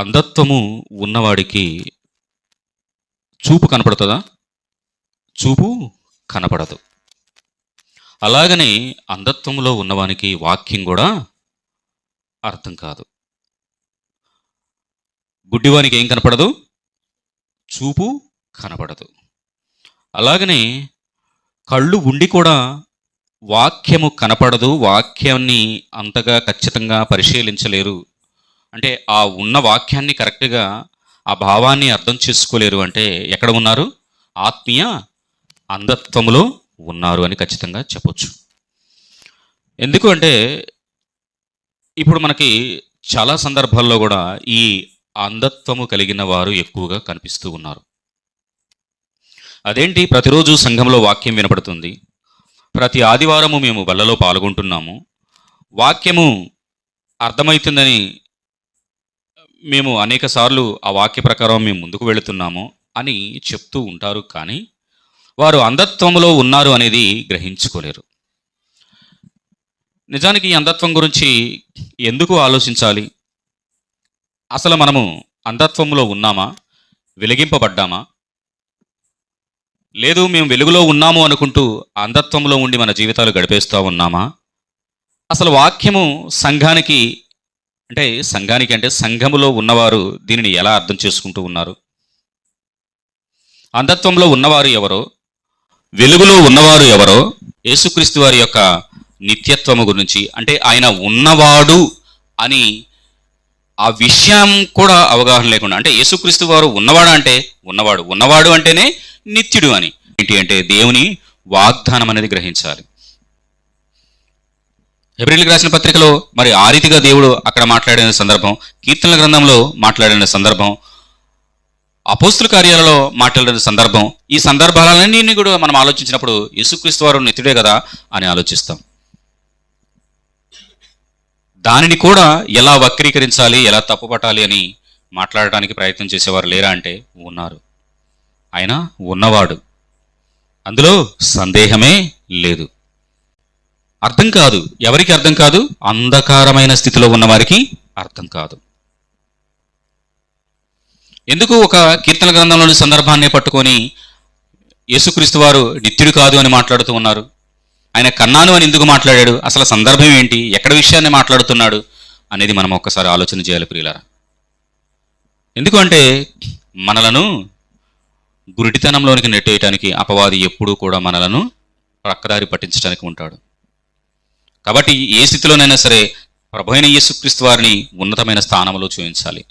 అంధత్వము ఉన్నవాడికి చూపు కనపడుతుందా? చూపు కనపడదు. అలాగనే అంధత్వంలో ఉన్నవానికి వాక్యం కూడా అర్థం కాదు. గుడ్డివానికి ఏం కనపడదు? చూపు కనపడదు. అలాగనే కళ్ళు ఉండి కూడా వాక్యము కనపడదు. వాక్యాన్ని అంతగా ఖచ్చితంగా పరిశీలించలేరు అంటే ఆ ఉన్న వాక్యాన్ని కరెక్ట్గా ఆ భావాన్ని అర్థం చేసుకోలేరు అంటే ఎక్కడ ఉన్నారు? ఆత్మీయ అంధత్వములో ఉన్నారు అని ఖచ్చితంగా చెప్పొచ్చు. ఎందుకు అంటే ఇప్పుడు మనకి చాలా సందర్భాల్లో కూడా ఈ అంధత్వము కలిగిన వారు ఎక్కువగా కనిపిస్తూ ఉన్నారు. అదేంటి? ప్రతిరోజు సంఘంలో వాక్యం వినపడుతుంది. ప్రతి ఆదివారము మేము బల్లలో పాల్గొంటున్నాము. వాక్యము అర్థమవుతుందని మేము అనేక సార్లు ఆ వాక్య ప్రకారం మేము ముందుకు వెళుతున్నాము అని చెప్తూ ఉంటారు కానీ వారు అంధత్వంలో ఉన్నారు అనేది గ్రహించుకోలేరు. నిజానికి ఈ అంధత్వం గురించి ఎందుకు ఆలోచించాలి? అసలు మనము అంధత్వంలో ఉన్నామా? వెలిగింపబడ్డామా? లేదు మేము వెలుగులో ఉన్నాము అనుకుంటూ అంధత్వంలో ఉండి మన జీవితాలు గడిపేస్తూ ఉన్నామా? అసలు వాక్యము సంఘానికి అంటే సంఘానికి అంటే సంఘములో ఉన్నవారు దీనిని ఎలా అర్థం చేసుకుంటూ ఉన్నారు? అంధత్వంలో ఉన్నవారు ఎవరో వెలుగులో ఉన్నవారు ఎవరో యేసుక్రీస్తు వారి యొక్క నిత్యత్వము గురించి అంటే ఆయన ఉన్నవాడు అని ఆ విషయం కూడా అవగాహన లేకుండా అంటే యేసుక్రీస్తు వారు ఉన్నవాడు అంటే ఉన్నవాడు ఉన్నవాడు అంటేనే నిత్యుడు అని. ఏంటి అంటే దేవుని వాగ్దానం అనేది గ్రహించాలి. ఎబ్రిల్కి రాసిన పత్రికలో మరి ఆ రీతిగా దేవుడు అక్కడ మాట్లాడిన సందర్భం కీర్తనల గ్రంథంలో మాట్లాడిన సందర్భం అపోస్తుల కార్యాలలో మాట్లాడిన సందర్భం ఈ సందర్భాలన్నీ కూడా మనం ఆలోచించినప్పుడు యేసుక్రీస్తు వారు నితుడే కదా అని ఆలోచిస్తాం. దానిని కూడా ఎలా వక్రీకరించాలి ఎలా తప్పుపట్టాలి అని మాట్లాడటానికి ప్రయత్నం చేసేవారు లేరా అంటే ఉన్నారు. ఆయన ఉన్నవాడు. అందులో సందేహమే లేదు. అర్థం కాదు. ఎవరికి అర్థం కాదు? అంధకారమైన స్థితిలో ఉన్నవారికి అర్థం కాదు. ఎందుకు ఒక కీర్తన గ్రంథంలోని సందర్భాన్ని పట్టుకొని యేసుక్రీస్తు వారు నిత్యుడు కాదు అని మాట్లాడుతూ ఉన్నారు? ఆయన కన్నాను అని ఎందుకు మాట్లాడాడు? అసలు సందర్భం ఏంటి? ఎక్కడ విషయాన్ని మాట్లాడుతున్నాడు? అనేది మనం ఒక్కసారి ఆలోచన చేయాలి ప్రియులారా. ఎందుకంటే మనలను గురిటితనంలోనికి నెట్టేయటానికి అపవాది ఎప్పుడూ కూడా మనలను ప్రక్కదారి పట్టించడానికి ఉంటాడు. కాబట్టి ఏ స్థితిలోనైనా సరే ప్రభు అయిన యేసుక్రీస్తు వారిని ఉన్నతమైన స్థానంలో చూపించాలి